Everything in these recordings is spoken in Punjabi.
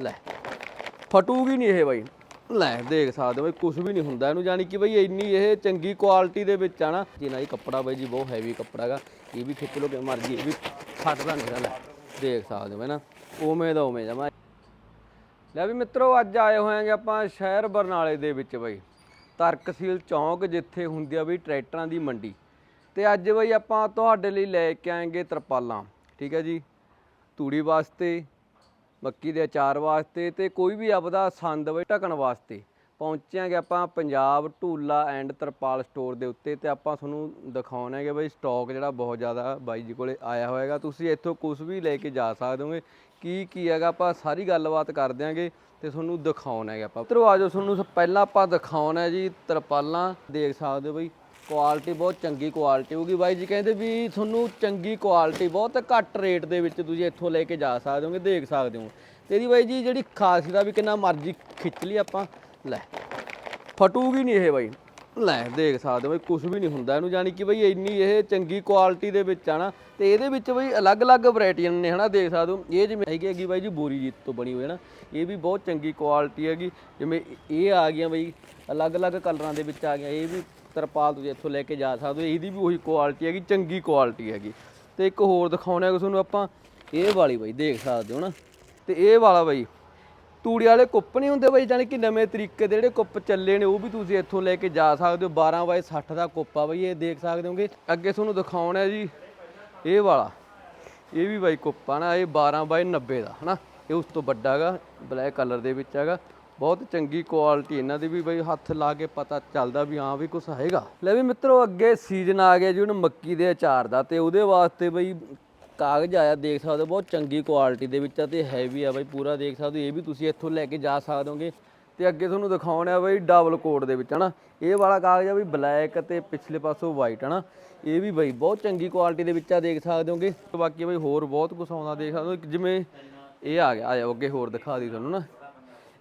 ਲੈ। ਫਟੂਗੀ ਨਹੀਂ ਇਹ ਬਾਈ। ਲੈ, ਦੇਖ ਸਕਦੇ ਹੋ ਬਈ ਕੁਝ ਵੀ ਨਹੀਂ ਹੁੰਦਾ ਇਹਨੂੰ ਜਾਨੀ ਕਿ ਬਈ ਇੰਨੀ ਇਹ ਚੰਗੀ ਕੁਆਲਿਟੀ ਦੇ ਵਿੱਚ ਆ ਨਾ। ਜਿਨਾ ਇਹ ਕੱਪੜਾ ਬਾਈ ਜੀ ਬਹੁਤ ਹੈਵੀ ਕੱਪੜਾ ਹੈਗਾ, ਇਹ ਵੀ ਖਿੱਚ ਲੋ ਕਿ ਮਰਜ਼ੀ, ਇਹ ਵੀ ਫਟਦਾ ਨਹੀਂ ਲੈ। ਦੇਖ ਸਕਦੇ ਹੋ ਨਾ, ਉਵੇਂ ਦਾ ਉਵੇਂ ਜਮਾ ਲੈ ਵੀ ਮਿੱਤਰੋ, ਅੱਜ ਆਏ ਹੋਏਗੇ ਆਪਾਂ ਸ਼ਹਿਰ ਬਰਨਾਲੇ ਦੇ ਵਿੱਚ ਬਈ। ਤਰਕਸੀਲ ਚੌਂਕ ਜਿੱਥੇ ਹੁੰਦੀ ਆ ਬਈ ਟਰੈਕਟਰਾਂ ਦੀ ਮੰਡੀ। ਤੇ ਅੱਜ ਬਈ ਆਪਾਂ ਤੁਹਾਡੇ ਲਈ ਲੈ ਕੇ ਆਏਗੇ ਤਰਪਾਲਾਂ, ਠੀਕ ਹੈ ਜੀ? ਤੂੜੀ ਵਾਸਤੇ ਮੱਕੀ ਦੇ ਅਚਾਰ ਵਾਸਤੇ ਤੇ ਕੋਈ ਵੀ ਆਪਦਾ ਸੰਦ ਬਈ ਢਕਣ ਵਾਸਤੇ। ਪਹੁੰਚਿਆਂਗੇ ਆਪਾਂ ਪੰਜਾਬ ਢੂਲਾ ਐਂਡ ਤਰਪਾਲ ਸਟੋਰ ਦੇ ਉੱਤੇ ਤੇ ਆਪਾਂ ਤੁਹਾਨੂੰ ਦਿਖਾਉਣਾ ਹੈਗਾ ਬਈ ਸਟਾਕ ਜਿਹੜਾ ਬਹੁਤ ਜ਼ਿਆਦਾ ਬਾਈ ਜੀ ਕੋਲੇ ਆਇਆ ਹੋਏਗਾ। ਤੁਸੀਂ ਇੱਥੋਂ ਕੁਝ ਵੀ ਲੈ ਕੇ ਜਾ ਸਕਦੇ ਹੋਗੇ। ਕੀ ਕੀ ਹੈਗਾ ਆਪਾਂ ਸਾਰੀ ਗੱਲਬਾਤ ਕਰ ਦਿਆਂਗੇ ਤੇ ਤੁਹਾਨੂੰ ਦਿਖਾਉਣਾ ਹੈਗਾ ਆਪਾਂ। ਮਿੱਤਰੋ ਆਜੋ ਤੁਹਾਨੂੰ ਸਭ ਪਹਿਲਾਂ ਆਪਾਂ ਦਿਖਾਉਣਾ ਜੀ ਤਰਪਾਲਾਂ। ਦੇਖ ਸਕਦੇ ਹੋ ਬਈ ਕੁਆਲਿਟੀ ਬਹੁਤ ਚੰਗੀ ਕੁਆਲਿਟੀ ਹੋਊਗੀ ਬਾਈ ਜੀ, ਕਹਿੰਦੇ ਵੀ ਤੁਹਾਨੂੰ ਚੰਗੀ ਕੁਆਲਿਟੀ ਬਹੁਤ ਘੱਟ ਰੇਟ ਦੇ ਵਿੱਚ ਤੁਸੀਂ ਇੱਥੋਂ ਲੈ ਕੇ ਜਾ ਸਕਦੇ ਹੋਗੇ, ਦੇਖ ਸਕਦੇ ਹੋ। ਤੇ ਇਹਦੀ ਬਾਈ ਜੀ, ਜਿਹੜੀ ਖਾਸੀਅਤ ਆ ਵੀ ਕਿੰਨਾ ਮਰਜ਼ੀ ਖਿੱਚ ਲਈ ਆਪਾਂ। ਲੈ, ਫਟੂਗੀ ਨਹੀਂ ਇਹ ਬਾਈ। ਲੈ, ਦੇਖ ਸਕਦੇ ਹੋ ਬਈ ਕੁਝ ਵੀ ਨਹੀਂ ਹੁੰਦਾ ਇਹਨੂੰ ਜਾਨੀ ਕਿ ਬਈ ਇੰਨੀ ਇਹ ਚੰਗੀ ਕੁਆਲਿਟੀ ਦੇ ਵਿੱਚ ਆ ਨਾ, ਤੇ ਇਹਦੇ ਵਿੱਚ ਬਈ ਅਲੱਗ-ਅਲੱਗ ਵੈਰਾਈਟੀਆਂ ਨੇ, ਹਨਾ, ਦੇਖ ਸਕਦੇ ਹੋ। ਇਹ ਜਿਵੇਂ ਹੈਗੀ ਹੈਗੀ ਬਾਈ ਜੀ, ਬੋਰੀ ਜੀਤ ਤੋਂ ਬਣੀ ਹੋਈ ਹੈ ਨਾ, ਇਹ ਵੀ ਬਹੁਤ ਚੰਗੀ ਕੁਆਲਿਟੀ ਹੈਗੀ। ਜਿਵੇਂ ਇਹ ਆ ਗਈਆਂ ਬਈ, ਅਲੱਗ-ਅਲੱਗ ਕਲਰਾਂ ਦੇ ਵਿੱਚ ਆ ਗਈਆਂ, ਇਹ ਵੀ ਤਰਪਾਲ ਤੁਸੀਂ ਇੱਥੋਂ ਲੈ ਕੇ ਜਾ ਸਕਦੇ ਹੋ। ਇਹਦੀ ਵੀ ਉਹੀ ਕੁਆਲਿਟੀ ਹੈਗੀ, ਚੰਗੀ ਕੁਆਲਿਟੀ ਹੈਗੀ। ਤੇ ਇੱਕ ਹੋਰ ਦਿਖਾਉਣੇ ਆ ਤੁਹਾਨੂੰ ਆਪਾਂ, ਇਹ ਵਾਲੀ ਬਾਈ, ਦੇਖ ਸਕਦੇ ਹੋ ਨਾ। ਤੇ ਇਹ ਵਾਲਾ ਬਾਈ, ਤੂੜੀ ਵਾਲੇ ਕੁੱਪ ਨਹੀਂ ਹੁੰਦੇ ਬਾਈ ਜਾਨੀ ਕਿ ਨਵੇਂ ਤਰੀਕੇ ਦੇ ਜਿਹੜੇ ਕੁੱਪ ਚੱਲੇ ਨੇ, ਉਹ ਵੀ ਤੁਸੀਂ ਇੱਥੋਂ ਲੈ ਕੇ ਜਾ ਸਕਦੇ ਹੋ। 12 ਬਾਈ 60 ਦਾ ਕੁੱਪ ਆ ਬਈ, ਇਹ ਦੇਖ ਸਕਦੇ ਹੋਗੇ। ਅੱਗੇ ਤੁਹਾਨੂੰ ਦਿਖਾਉਣਾ ਹੈ ਜੀ, ਇਹ ਵਾਲਾ। ਇਹ ਵੀ ਬਾਈ ਕੁੱਪ ਆ ਨਾ, ਇਹ 12 ਬਾਈ 90 ਦਾ, ਹਨਾ। ਇਹ ਉਸ ਤੋਂ ਵੱਡਾ ਹੈਗਾ ਬਲੈਕ ਕਲਰ ਦੇ ਵਿੱਚ ਹੈਗਾ। ਬਹੁਤ ਚੰਗੀ ਕੁਆਲਿਟੀ ਇਹਨਾਂ ਦੀ ਵੀ ਬਈ ਹੱਥ ਲਾ ਕੇ ਪਤਾ ਚੱਲਦਾ ਵੀ ਹਾਂ ਵੀ ਕੁਝ ਹੈਗਾ। ਲੈ ਵੀ ਮਿੱਤਰੋ, ਅੱਗੇ ਸੀਜ਼ਨ ਆ ਗਿਆ ਜੀ, ਹੁਣ ਮੱਕੀ ਦੇ ਅਚਾਰ ਦਾ, ਤੇ ਉਹਦੇ ਵਾਸਤੇ ਬਈ ਕਾਗਜ਼ ਆਇਆ, ਦੇਖ ਸਕਦੇ ਹੋ, ਬਹੁਤ ਚੰਗੀ ਕੁਆਲਿਟੀ ਦੇ ਵਿੱਚ ਆ ਤੇ ਹੈਵੀ ਆ ਬਈ, ਪੂਰਾ ਦੇਖ ਸਕਦੇ ਹੋ, ਇਹ ਵੀ ਤੁਸੀਂ ਇੱਥੋਂ ਲੈ ਕੇ ਜਾ ਸਕਦੇ ਹੋਗੇ। ਤੇ ਅੱਗੇ ਤੁਹਾਨੂੰ ਦਿਖਾਉਣਾ ਬਈ ਡਬਲ ਕੋਡ ਦੇ ਵਿੱਚ, ਹਨਾ। ਇਹ ਵਾਲਾ ਕਾਗਜ਼ ਆ ਬਈ ਬਲੈਕ ਤੇ ਪਿਛਲੇ ਪਾਸੋਂ ਵਾਈਟ ਹਨਾ। ਇਹ ਵੀ ਬਈ ਬਹੁਤ ਚੰਗੀ ਕੁਆਲਿਟੀ ਦੇ ਵਿੱਚ ਆ, ਦੇਖ ਸਕਦੇ ਹੋਗੇ। ਬਾਕੀ ਬਈ ਹੋਰ ਬਹੁਤ ਕੁਝ ਆਉਂਦਾ, ਦੇਖ ਸਕਦੇ ਹੋ। ਜਿਵੇਂ ਇਹ ਆ ਗਿਆ ਆ ਜਾਓ ਅੱਗੇ ਹੋਰ ਦਿਖਾ ਦੀ ਤੁਹਾਨੂੰ ਨਾ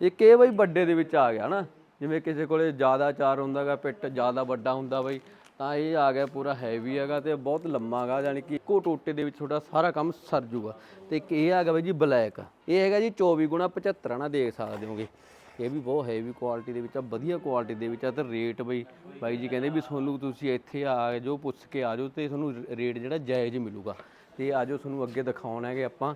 ਇੱਕ ਇਹ ਬਈ ਵੱਡੇ ਦੇ ਵਿੱਚ ਆ ਗਿਆ ਨਾ, ਜਿਵੇਂ ਕਿਸੇ ਕੋਲੇ ਜ਼ਿਆਦਾ ਚਾਰ ਹੁੰਦਾਗਾ, ਪਿੱਟ ਜ਼ਿਆਦਾ ਵੱਡਾ ਹੁੰਦਾ ਬਈ, ਤਾਂ ਇਹ ਆ ਗਿਆ ਪੂਰਾ ਹੈਵੀ ਹੈਗਾ ਤੇ ਬਹੁਤ ਲੰਮਾ ਹੈਗਾ, ਯਾਨੀ ਕਿ ਇੱਕੋ ਟੋਟੇ ਦੇ ਵਿੱਚ ਤੁਹਾਡਾ ਸਾਰਾ ਕੰਮ ਸਰ ਜੂਗਾ। ਤੇ ਇੱਕ ਇਹ ਆ ਗਿਆ ਬਈ ਜੀ ਬਲੈਕ ਇਹ ਹੈਗਾ ਜੀ 24 ਗੁਣਾ 75 ਨਾ ਦੇਖ ਸਕਦੇ ਹੋਗੇ। ਇਹ ਵੀ ਬਹੁਤ ਹੈਵੀ ਕੁਆਲਿਟੀ ਦੇ ਵਿੱਚ ਆ, ਵਧੀਆ ਕੁਆਲਿਟੀ ਦੇ ਵਿੱਚ ਆ, ਤੇ ਰੇਟ ਬਈ, ਬਾਈ ਜੀ ਕਹਿੰਦੇ ਵੀ ਤੁਹਾਨੂੰ ਤੁਸੀਂ ਇੱਥੇ ਆ ਜੋ ਪੁੱਛ ਕੇ ਆ ਜਾਓ ਤੇ ਤੁਹਾਨੂੰ ਰੇਟ ਜਿਹੜਾ ਜਾਇਜ਼ ਮਿਲੂਗਾ। ਤੇ ਆਜੋ ਤੁਹਾਨੂੰ ਅੱਗੇ ਦਿਖਾਉਣਾ ਹੈਗੇ ਆਪਾਂ।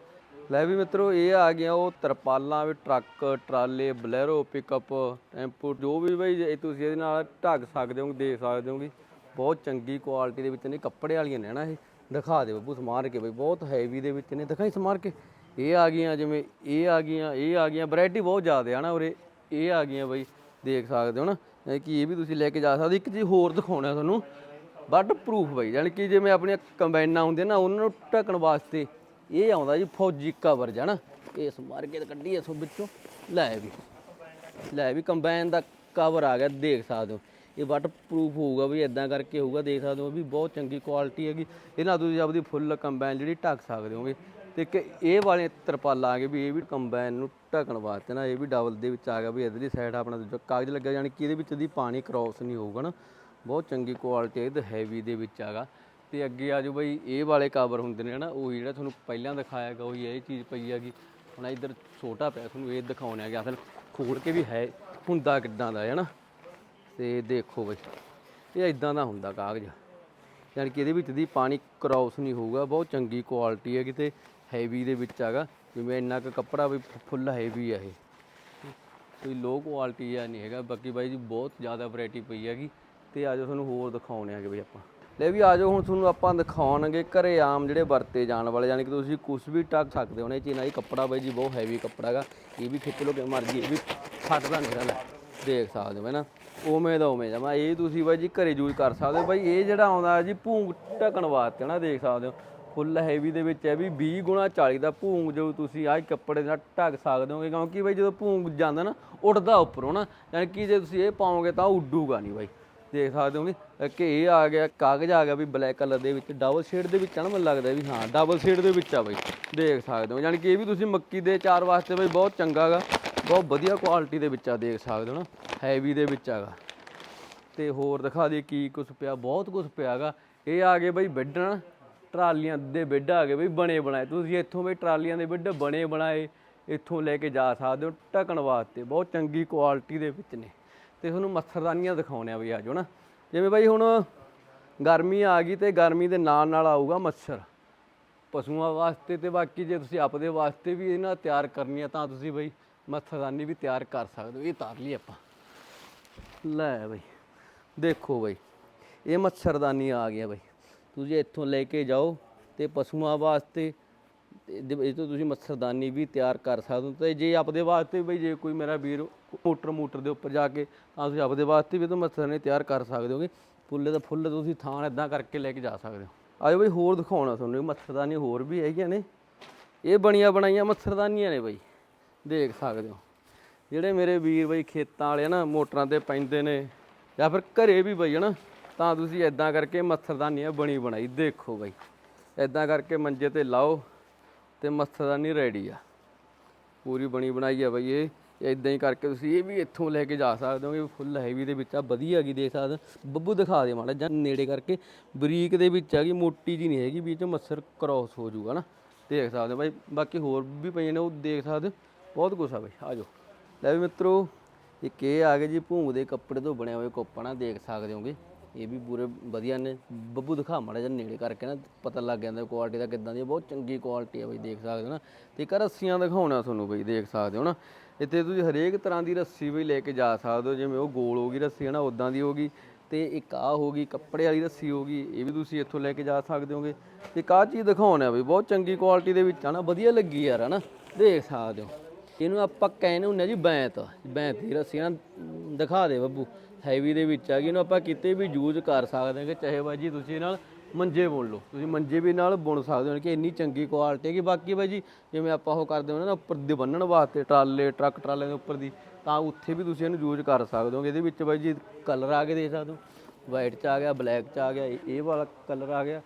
ਲੈ ਵੀ ਮਿੱਤਰੋ, ਇਹ ਆ ਗਿਆ ਉਹ ਤਰਪਾਲਾਂ ਵੀ, ਟਰੱਕ, ਟਰਾਲੇ, ਬਲੈਰੋ, ਪਿਕਅਪ, ਟੈਂਪੂ, ਜੋ ਵੀ ਬਈ ਇਹ ਤੁਸੀਂ ਇਹਦੇ ਨਾਲ ਢੱਕ ਸਕਦੇ ਹੋ ਦੇਖ ਸਕਦੇ ਹੋਗੇ ਬਹੁਤ ਚੰਗੀ ਕੁਆਲਿਟੀ ਦੇ ਵਿੱਚ ਨੇ, ਕੱਪੜੇ ਵਾਲੀਆਂ ਨੇ ਨਾ ਇਹ। ਦਿਖਾ ਦੇ ਬੱਬੂ, ਸਮਾਰ ਕੇ ਬਈ, ਬਹੁਤ ਹੈਵੀ ਦੇ ਵਿੱਚ ਨੇ। ਦਿਖਾਈ ਸਮਾਰ ਕੇ। ਇਹ ਆ ਗਈਆਂ ਜਿਵੇਂ, ਇਹ ਆ ਗਈਆਂ, ਇਹ ਆ ਗਈਆਂ ਵੈਰਾਈਟੀ ਬਹੁਤ ਜ਼ਿਆਦਾ ਹੈ ਨਾ ਉਰੇ। ਇਹ ਆ ਗਈਆਂ ਬਈ, ਦੇਖ ਸਕਦੇ ਹੋ ਨਾ ਕਿ ਇਹ ਵੀ ਤੁਸੀਂ ਲੈ ਕੇ ਜਾ ਸਕਦੇ ਇੱਕ ਚੀਜ਼ ਹੋਰ ਦਿਖਾਉਣਾ ਤੁਹਾਨੂੰ ਵਾਟਰ ਪ੍ਰੂਫ ਬਈ ਯਾਨੀ ਕਿ ਜਿਵੇਂ ਆਪਣੀਆਂ ਕੰਬਾਈਨਾਂ ਹੁੰਦੀਆਂ ਨਾ, ਉਹਨਾਂ ਨੂੰ ਢੱਕਣ ਵਾਸਤੇ ਇਹ ਆਉਂਦਾ ਜੀ ਫੌਜੀ ਕਵਰ ਜਣਾ। ਇਸ ਮਾਰ ਕੇ ਤੇ ਕੱਢੀ ਇਸ ਵਿੱਚੋਂ। ਲੈ ਵੀ। ਲੈ ਵੀ ਕੰਬਾਈਨ ਦਾ ਕਵਰ ਆ ਗਿਆ, ਦੇਖ ਸਕਦੇ ਹੋ। ਇਹ ਵਾਟਰ ਪ੍ਰੂਫ ਹੋਊਗਾ ਵੀ ਇਦਾਂ ਕਰਕੇ ਹੋਊਗਾ, ਦੇਖ ਸਕਦੇ ਹੋ ਵੀ ਬਹੁਤ ਚੰਗੀ ਕੁਆਲਿਟੀ ਹੈਗੀ। ਇਹ ਨਾਲ ਤੁਸੀਂ ਆਪਦੀ ਫੁੱਲ ਕੰਬਾਈਨ ਜਿਹੜੀ ਢੱਕ ਸਕਦੇ ਹੋਗੇ। ਤੇ ਇੱਕ ਇਹ ਵਾਲੇ ਤਰਪਾਲ ਆ ਗਏ ਵੀ ਇਹ ਵੀ ਕੰਬਾਈਨ ਨੂੰ ਢੱਕਣ ਵਾਸਤੇ ਨਾ, ਇਹ ਵੀ ਡਬਲ ਦੇ ਵਿੱਚ ਆ ਗਿਆ ਵੀ ਇਧਰਲੀ ਸਾਈਡ ਆਪਣਾ ਦੂਜਾ ਕਾਗਜ਼ ਲੱਗਿਆ, ਯਾਨੀ ਕਿ ਇਹਦੇ ਵਿੱਚ ਦੀ ਪਾਣੀ ਕ੍ਰਾਸ ਨਹੀਂ ਹੋਊਗਾ ਨਾ। ਬਹੁਤ ਚੰਗੀ ਕੁਆਲਿਟੀ ਹੈ ਇਹ ਹੈਵੀ ਦੇ ਵਿੱਚ ਆਗਾ ਤੇ ਅੱਗੇ ਆ ਜਾਓ ਬਈ, ਇਹ ਵਾਲੇ ਕਵਰ ਹੁੰਦੇ ਨੇ ਨਾ ਉਹ ਜਿਹੜਾ ਤੁਹਾਨੂੰ ਪਹਿਲਾਂ ਦਿਖਾਇਆਗਾ ਉਹੀ ਇਹ ਚੀਜ਼ ਪਈ ਹੈਗੀ। ਹੁਣ ਇੱਧਰ ਛੋਟਾ ਪਿਆ, ਤੁਹਾਨੂੰ ਇਹ ਦਿਖਾਉਣਾ ਗਿਆ ਅਸਲ ਖੋਲ ਕੇ ਵੀ ਹੈ, ਹੁੰਦਾ ਕਿੱਦਾਂ ਦਾ ਹੈ ਨਾ ਤੇ ਦੇਖੋ ਬਈ, ਇਹ ਇਦਾਂ ਦਾ ਹੁੰਦਾ ਕਾਗਜ਼। ਯਾਨੀ ਕਿ ਇਹਦੇ ਵਿੱਚ ਦੀ ਪਾਣੀ ਕ੍ਰਾਸ ਨਹੀਂ ਹੋਊਗਾ, ਬਹੁਤ ਚੰਗੀ ਕੁਆਲਿਟੀ ਹੈ ਕਿਤੇ ਹੈਵੀ ਦੇ ਵਿੱਚ ਹੈਗਾ। ਜਿਵੇਂ ਇੰਨਾ ਕੁ ਕੱਪੜਾ ਵੀ ਫੁੱਲ ਹੈਵੀ ਆ ਇਹ। ਕੋਈ ਲੋ ਕੁਆਲਿਟੀ ਆ ਨਹੀਂ ਹੈਗਾ, ਬਾਕੀ ਬਾਈ ਜੀ ਬਹੁਤ ਜ਼ਿਆਦਾ ਵੈਰਾਈਟੀ ਪਈ ਹੈਗੀ। ਤੇ ਆਜੋ ਤੁਹਾਨੂੰ ਹੋਰ ਦਿਖਾਉਣੇ ਹੈਗੇ ਬਈ ਆਪਾਂ। ਲੈ ਵੀ ਆਜੋ, ਹੁਣ ਤੁਹਾਨੂੰ ਆਪਾਂ ਦਿਖਾਉਣਗੇ ਘਰੇ ਆਮ ਜਿਹੜੇ ਵਰਤੇ ਜਾਣ ਵਾਲੇ, ਯਾਨੀ ਕਿ ਤੁਸੀਂ ਕੁਝ ਵੀ ਟੱਕ ਸਕਦੇ ਹੋ। ਨੇ ਚੀਨਾ ਇਹ ਕੱਪੜਾ ਬਾਈ ਜੀ ਬਹੁਤ ਹੈਵੀ ਕੱਪੜਾ ਹੈਗਾ। ਇਹ ਵੀ ਖਿੱਚ ਲਓ ਕਿ ਮਰਜ਼ੀ, ਇਹ ਵੀ ਫਟਦਾ ਨਹੀਂ ਰਹਿੰਦਾ। ਦੇਖ ਸਕਦੇ ਹੋ, ਹੈ ਨਾ? ਉਵੇਂ ਦਾ ਉਵੇਂ ਜਮਾ ਇਹ ਤੁਸੀਂ ਬਾਈ ਜੀ ਘਰੇ ਯੂਜ਼ ਕਰ ਸਕਦੇ ਹੋ। ਬਾਈ ਇਹ ਜਿਹੜਾ ਆਉਂਦਾ ਜੀ ਭੂੰਗ ਢਕਣ ਵਾਸਤੇ ਨਾ? ਦੇਖ ਸਕਦੇ ਹੋ। ਫੁੱਲ ਹੈਵੀ ਦੇ ਵਿੱਚ ਹੈ ਵੀ 20 ਗੁਣਾ 40 ਦਾ ਭੂੰਗ ਜੋ ਤੁਸੀਂ ਆਹ ਕੱਪੜੇ ਨਾਲ ਢੱਕ ਸਕਦੇ ਹੋਗੇ। ਕਿਉਂਕਿ ਬਾਈ ਜਦੋਂ ਭੂੰਗ ਜਾਂਦਾ ਨਾ, ਉੱਡਦਾ ਉੱਪਰੋਂ ਨਾ? ਯਾਨੀ ਕਿ ਜੇ ਤੁਸੀਂ ਇਹ ਪਾਓਗੇ ਤਾਂ ਉੱਡੂਗਾ ਨਹੀਂ ਬਾਈ। ਦੇਖ ਸਕਦੇ ਹੋਗੇ ਕਿ ਇਹ ਆ ਗਿਆ, ਕਾਗਜ਼ ਆ ਗਿਆ ਵੀ ਬਲੈਕ ਕਲਰ ਦੇ ਵਿੱਚ ਡਬਲ ਸ਼ੇਡ ਦੇ ਵਿੱਚ ਆ ਨਾ ਮੈਨੂੰ ਲੱਗਦਾ ਵੀ ਹਾਂ ਡਬਲ ਸ਼ੇਡ ਦੇ ਵਿੱਚ ਆ ਬਈ, ਦੇਖ ਸਕਦੇ ਹੋ। ਯਾਨੀ ਕਿ ਇਹ ਵੀ ਤੁਸੀਂ ਮੱਕੀ ਦੇ ਚਾਰ ਵਾਸਤੇ ਬਈ ਬਹੁਤ ਚੰਗਾ ਗਾ, ਬਹੁਤ ਵਧੀਆ ਕੁਆਲਿਟੀ ਦੇ ਵਿੱਚ ਆ, ਦੇਖ ਸਕਦੇ ਹੋ ਨਾ ਹੈਵੀ ਦੇ ਵਿੱਚ ਆਗਾ ਤੇ ਹੋਰ ਦਿਖਾ ਦੇ ਕੀ ਕੁਛ ਪਿਆ, ਬਹੁਤ ਕੁਛ ਪਿਆਗਾ ਇਹ ਆ ਗਏ ਬਈ ਬੈੱਡ ਨਾ ਟਰਾਲੀਆਂ ਦੇ ਬੈੱਡ ਆ ਗਏ ਬਈ ਬਣੇ ਬਣਾਏ। ਤੁਸੀਂ ਇੱਥੋਂ ਬਈ ਟਰਾਲੀਆਂ ਦੇ ਬੈੱਡ ਬਣੇ ਬਣਾਏ, ਇੱਥੋਂ ਲੈ ਕੇ ਜਾ ਸਕਦੇ ਹੋ, ਢਕਣ ਵਾਸਤੇ, ਬਹੁਤ ਚੰਗੀ ਕੁਆਲਿਟੀ ਦੇ ਵਿੱਚ ਨੇ। ਤੇ ਤੁਹਾਨੂੰ ਮੱਛਰਦਾਨੀਆਂ ਦਿਖਾਉਣੇ ਆ ਬਈ ਆਜੋ ਨਾ ਜਿਵੇਂ ਬਾਈ ਹੁਣ ਗਰਮੀ ਆ ਗਈ ਤੇ ਗਰਮੀ ਦੇ ਨਾਲ ਨਾਲ ਆਊਗਾ ਮੱਛਰ। ਪਸ਼ੂਆਂ ਵਾਸਤੇ ਤੇ ਬਾਕੀ ਜੇ ਤੁਸੀਂ ਆਪਦੇ ਵਾਸਤੇ ਵੀ ਇਹਨਾਂ ਤਿਆਰ ਕਰਨੀ ਆ, ਤਾਂ ਤੁਸੀਂ ਬਈ ਮੱਛਰਦਾਨੀ ਵੀ ਤਿਆਰ ਕਰ ਸਕਦੇ ਹੋ। ਇਹ ਤਾਰ ਲਈ ਆਪਾਂ। ਲੈ ਬਈ, ਦੇਖੋ ਬਈ, ਇਹ ਮੱਛਰਦਾਨੀ ਆ ਗਿਆ ਬਈ। ਤੁਸੀਂ ਇੱਥੋਂ ਲੈ ਕੇ ਜਾਓ ਤੇ ਪਸ਼ੂਆਂ ਵਾਸਤੇ ਇਹਦੇ ਵਿੱਚ ਤੋਂ ਤੁਸੀਂ ਮੱਛਰਦਾਨੀ ਵੀ ਤਿਆਰ ਕਰ ਸਕਦੇ ਹੋ। ਤੇ ਜੇ ਆਪਦੇ ਵਾਸਤੇ ਬਈ ਜੇ ਕੋਈ ਮੇਰਾ ਵੀਰ ਮੋਟਰ ਮੋਟਰ ਦੇ ਉੱਪਰ ਜਾ ਕੇ, ਤਾਂ ਤੁਸੀਂ ਆਪਦੇ ਵਾਸਤੇ ਵੀ ਤਾਂ ਮੱਛਰਦਾਨੀ ਤਿਆਰ ਕਰ ਸਕਦੇ ਹੋਗੇ। ਫੁੱਲੇ ਦਾ ਫੁੱਲ ਤੁਸੀਂ ਥਾਂ ਇਦਾਂ ਕਰਕੇ ਲੈ ਕੇ ਜਾ ਸਕਦੇ ਹੋ। ਆਜੋ ਬਈ ਹੋਰ ਦਿਖਾਉਣਾ ਤੁਹਾਨੂੰ ਮੱਛਰਦਾਨੀ ਹੋਰ ਵੀ ਹੈਗੀਆਂ ਨੇ। ਇਹ ਬਣੀਆਂ ਬਣਾਈਆਂ ਮੱਛਰਦਾਨੀਆਂ ਨੇ ਬਈ, ਦੇਖ ਸਕਦੇ ਹੋ। ਜਿਹੜੇ ਮੇਰੇ ਵੀਰ ਬਈ ਖੇਤਾਂ ਵਾਲੇ ਆ ਨਾ, ਮੋਟਰਾਂ ਤੇ ਪੈਂਦੇ ਨੇ, ਜਾਂ ਫਿਰ ਘਰੇ ਵੀ ਬਈ ਹਨਾ, ਤਾਂ ਤੁਸੀਂ ਐਦਾਂ ਕਰਕੇ ਮੱਛਰਦਾਨੀਆਂ ਬਣੀ ਬਣਾਈ, ਦੇਖੋ ਬਈ। ਐਦਾਂ ਕਰਕੇ ਮੰਜੇ ਤੇ ਲਾਓ। ਤੇ ਮੱਛਰਦਾਨੀ ਰੈਡੀ ਆ। ਪੂਰੀ ਬਣੀ ਬਣਾਈ ਆ ਬਈ ਇਹ। ਇਦਾਂ ਹੀ ਕਰਕੇ ਤੁਸੀਂ ਇਹ ਵੀ ਇੱਥੋਂ ਲੈ ਕੇ ਜਾ ਸਕਦੇ ਹੋ ਇਹ ਫੁੱਲ ਹੈਵੀ ਦੇ ਵਿੱਚ ਆ, ਵਧੀਆ ਹੈਗੀ ਦੇਖ ਸਕਦੇ ਹੋ। ਬੱਬੂ ਦਿਖਾ ਦੇ ਮਾੜਾ ਜਾਂ ਨੇੜੇ ਕਰਕੇ। ਬਰੀਕ ਦੇ ਵਿੱਚ ਹੈਗੀ ਮੋਟੀ ਜੀ ਨਹੀਂ ਹੈਗੀ, ਵਿੱਚ ਮੱਛਰ ਕ੍ਰਾਸ ਹੋ ਜਾਊਗਾ ਨਾ। ਦੇਖ ਸਕਦੇ ਹੋ ਬਾਈ, ਬਾਕੀ ਹੋਰ ਵੀ ਪਈਆਂ ਨੇ, ਉਹ ਦੇਖ ਸਕਦੇ ਹੋ। ਬਹੁਤ ਕੁਛ ਆ ਬਾਈ, ਆ ਜਾਓ। ਲੈ ਵੀ ਮਿੱਤਰੋ, ਇੱਕ ਇਹ ਆ ਗਏ ਜੀ, ਭੂੰਗ ਦੇ ਕੱਪੜੇ ਤੋਂ ਬਣੇ ਹੋਏ ਕੋਪਣਾ ਦੇਖ ਸਕਦੇ ਹੋਗੇ। ਇਹ ਵੀ ਪੂਰੇ ਵਧੀਆ ਨੇ। ਬੱਬੂ ਦਿਖਾ ਮਾੜਾ ਜਿਹਾ ਨੇੜੇ ਕਰਕੇ ਨਾ, ਪਤਾ ਲੱਗ ਜਾਂਦਾ ਕੁਆਲਿਟੀ ਦਾ ਕਿੱਦਾਂ ਦੀ ਹੈ। ਬਹੁਤ ਚੰਗੀ ਕੁਆਲਿਟੀ ਆ ਬਈ, ਦੇਖ ਸਕਦੇ ਹੋ ਨਾ। ਤੇ ਇੱਕ ਰੱਸੀਆਂ ਦਿਖਾਉਣਾ ਤੁਹਾਨੂੰ ਬਈ, ਦੇਖ ਸਕਦੇ ਹੋ ਨਾ। ਇੱਥੇ ਤੁਸੀਂ ਹਰੇਕ ਤਰ੍ਹਾਂ ਦੀ ਰੱਸੀ ਵੀ ਲੈ ਕੇ ਜਾ ਸਕਦੇ ਹੋ, ਜਿਵੇਂ ਉਹ ਗੋਲ ਹੋ ਗਈ ਰੱਸੀ, ਹੈ ਨਾ ਉਦਾਂ ਦੀ ਹੋ ਗਈ। ਤੇ ਇੱਕ ਆ ਹੋ ਗਈ, ਕੱਪੜੇ ਵਾਲੀ ਰੱਸੀ ਹੋ ਗਈ, ਇਹ ਵੀ ਤੁਸੀਂ ਇੱਥੋਂ ਲੈ ਕੇ ਜਾ ਸਕਦੇ ਹੋਗੇ। ਤੇ ਇੱਕ ਆਹ ਚੀਜ਼ ਦਿਖਾਉਣਾ ਬਈ, ਬਹੁਤ ਚੰਗੀ ਕੁਆਲਿਟੀ ਦੇ ਵਿੱਚ ਆ ਨਾ, ਵਧੀਆ ਲੱਗੀ ਯਾਰ ਹਨਾ ਦੇਖ ਸਕਦੇ ਹੋ। ਇਹਨੂੰ ਆਪਾਂ ਕਹਿੰਦੇ ਹੁੰਦੇ ਆ ਜੀ ਬੈਂਤ। ਬੈਂਤ ਦੀ ਰੱਸੀ ਨਾ, ਦਿਖਾ ਦੇ ਬੱਬੂ। ਹੈਵੀ ਦੇ ਵਿੱਚ ਆ ਗਈ, ਇਹਨੂੰ ਆਪਾਂ ਕਿਤੇ ਵੀ ਯੂਜ਼ ਕਰ ਸਕਦੇ ਹਾਂ ਕਿ ਚਾਹੇ ਬਾਜੀ ਤੁਸੀਂ ਇਹ ਨਾਲ ਮੰਜੇ ਬੁਣ ਲਓ। ਤੁਸੀਂ ਮੰਜੇ ਵੀ ਨਾਲ ਬੁਣ ਸਕਦੇ ਹੋ ਕਿ ਇੰਨੀ ਚੰਗੀ ਕੁਆਲਿਟੀ ਹੈ ਕਿ ਬਾਕੀ ਬਾਜੀ ਜਿਵੇਂ ਆਪਾਂ ਉਹ ਕਰਦੇ ਹੁੰਦੇ ਨਾ, ਉੱਪਰ ਦੀ ਬੰਨਣ ਵਾਸਤੇ ਟਰਾਲੇ, ਟਰੱਕ ਟਰਾਲੇ ਦੇ ਉੱਪਰ ਦੀ, ਤਾਂ ਉੱਥੇ ਵੀ ਤੁਸੀਂ ਇਹਨੂੰ ਯੂਜ਼ ਕਰ ਸਕਦੇ ਹੋ। ਇਹਦੇ ਵਿੱਚ ਬਾਈ ਜੀ ਕਲਰ ਆ ਕੇ ਦੇਖ ਸਕਦੇ ਹੋ। ਵਾਈਟ ਚ ਆ ਗਿਆ ਬਲੈਕ ਚ ਆ ਗਿਆ, ਇਹ ਇਹ ਵਾਲਾ ਕਲਰ ਆ ਗਿਆ।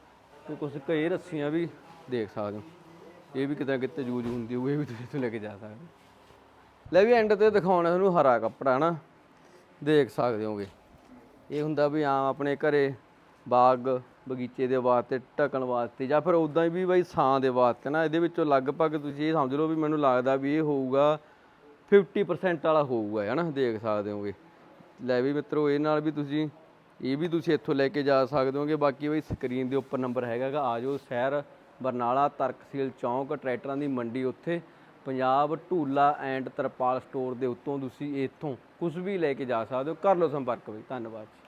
ਤੇ ਕੁਝ ਕਈ ਰੱਸੀਆਂ ਵੀ ਦੇਖ ਸਕਦੇ ਹੋ। ਇਹ ਵੀ ਕਿਤੇ ਨਾ ਕਿਤੇ ਯੂਜ਼ ਹੁੰਦੀ ਹੋਊ, ਇਹ ਵੀ ਤੁਸੀਂ ਇੱਥੋਂ ਲੈ ਕੇ ਜਾ ਸਕਦੇ ਹੋ। ਲੈ ਵੀ ਐਂਡ ਤੇ ਦਿਖਾਉਣਾ ਤੁਹਾਨੂੰ ਹਰਾ ਕੱਪੜਾ ਨਾ ਦੇਖ ਸਕਦੇ ਹੋਗੇ। ਇਹ ਹੁੰਦਾ ਵੀ ਆਮ ਆਪਣੇ ਘਰੇ ਬਾਗ ਬਗੀਚੇ ਦੇ ਵਾਸਤੇ, ਢਕਣ ਵਾਸਤੇ ਜਾਂ ਫਿਰ ਉਦਾਂ ਹੀ ਵੀ ਬਈ ਛਾਂ ਦੇ ਵਾਸਤੇ ਨਾ, ਇਹਦੇ ਵਿੱਚੋਂ ਲਗਭਗ ਤੁਸੀਂ ਇਹ ਸਮਝ ਲਓ ਵੀ ਮੈਨੂੰ ਲੱਗਦਾ ਵੀ ਇਹ ਹੋਊਗਾ 50% ਵਾਲਾ ਹੋਊਗਾ, ਹੈ ਨਾ, ਦੇਖ ਸਕਦੇ ਹੋਗੇ। ਲੈ ਵੀ ਮਿੱਤਰੋ, ਇਹ ਨਾਲ ਵੀ ਤੁਸੀਂ, ਇਹ ਵੀ ਤੁਸੀਂ ਇੱਥੋਂ ਲੈ ਕੇ ਜਾ ਸਕਦੇ ਹੋਗੇ। ਬਾਕੀ ਬਈ ਸਕਰੀਨ ਦੇ ਉੱਪਰ ਨੰਬਰ ਹੈਗਾਗਾ ਆ ਜਾਓ ਸ਼ਹਿਰ ਬਰਨਾਲਾ ਤਰਕਸੀਲ ਚੌਂਕ, ਟਰੈਕਟਰਾਂ ਦੀ ਮੰਡੀ ਉੱਥੇ। ਪੰਜਾਬ ਢੂਲਾ ਐਂਡ ਤਰਪਾਲ ਸਟੋਰ ਦੇ ਉੱਤੋਂ ਤੁਸੀਂ ਇੱਥੋਂ ਕੁਝ ਵੀ ਲੈ ਕੇ ਜਾ ਸਕਦੇ ਹੋ। ਕਰ ਲਓ ਸੰਪਰਕ ਵੀ। ਧੰਨਵਾਦ ਜੀ।